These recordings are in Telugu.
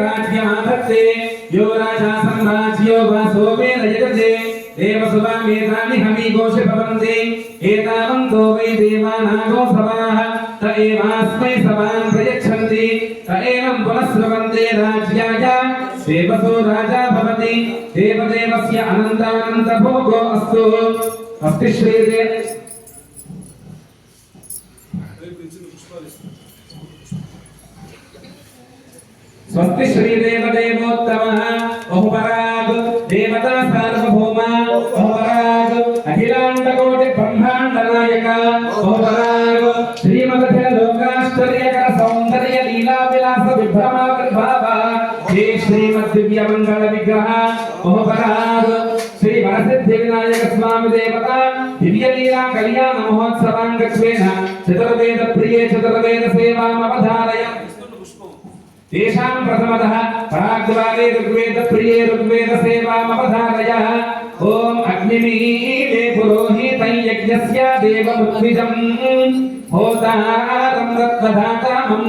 రాజ్యమాసత్తే యో రాజా సంరాజ్యో వా సోమే రజతే దేవసువా మేధాని హమి ఘోష భవంతి ఏతావంతో వై దేవానాగో సవాః త ఏవాస్మై సవాన్ ప్రయచ్చంతి త ఏవం పునఃస్రవంతే రాజ్యాయ దేవసో రాజా భవతి దేవదేవస్య అనంతానంత భోగో అస్తు. అస్తి శ్రీదే స్వస్తి శ్రీదేవదేవోత్తమ బహుపరాగ్ దేవతా సార్వభౌమ బహుపరాగ్ అఖిలాండ కోటి బ్రహ్మాండ నాయక బహుపరాగ్ శ్రీమద లోకాశ్చర్యకర సౌందర్య లీలా విలాస విభ్రమా ప్రభావ శ్రీ శ్రీమద్ దివ్య మంగళ విగ్రహ బహుపరాగ్ శ్రీ వరసిద్ధి వినాయక స్వామి దేవత దివ్య లీలా కళ్యాణ మహోత్సవాంగత్వేన చతుర్వేద ప్రియే చతుర్వేద సేవామవధారయ तेषां प्रथमतः पराग्वारे ऋग्वेद, प्रिये ऋग्वेद सेवामवधारय। ॐ अग्निमीले पुरोहितं यज्ञस्य देवमुद्विजम् होतारं दत्तधातामं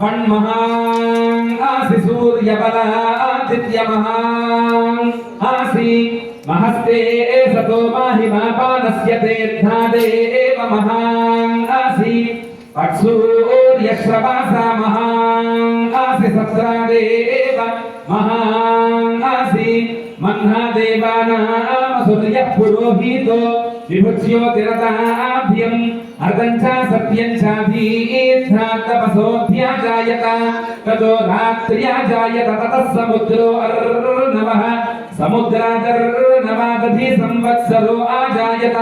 वन्महान् आसि सूर्यबलादित्यमहान्। आसि, महस्ते सतो माहिमापानस्य तेऽर्थादेव महान्। आसि अक्षूर्यश्रवासा महान् आसि सत्रादेव महान् आसि मह्नादेवानामसुर्यः पुरोहितो विभुज्योतिरताभ्यम् अर्धम् च सत्यम् चाभीर्थात्तपसोऽध्याजायत ततो रात्र्याजायत ततः समुद्रो अर्णवः समुद्रादर्नवादधि संवत्सरो आजायत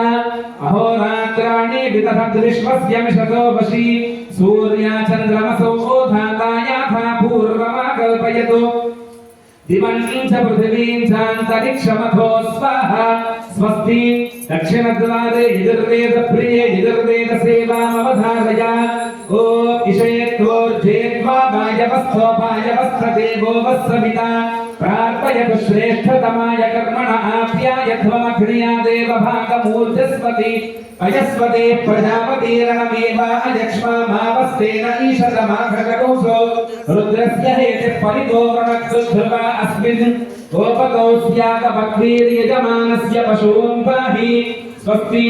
अहोरात्राणि वितथ विश्वस्य मिषतो वशी सूर्या दिवं च पृथिवीं चान्तरिक्षमथो स्वाहा स्वस्ति दक्षिणद्वारे यजुर्वेदप्रिये यजुर्वेदसेवामवधारय ओ इषयत्वोर्जेत्वा वायवस्थोपायवस्थदेवो वस्सविता समर्पयतु श्रेष्ठतमाय कर्मण आप्यायध्वमग्निया देवभागमूर्धस्पति अयस्पते प्रजापतिरहमेवायक्ष्मामावस्तेन ईशतमाघगौसो रुद्रस्य हेतिः परितो वृणक्सुध्रुवा अस्मिन् गोपकौस्याकपक्रीर्यजमानस्य पशून् पाहि स्वस्ति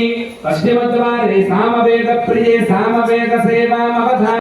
पश्चिमद्वारे सामवेदप्रिये सामवेदसेवामवधा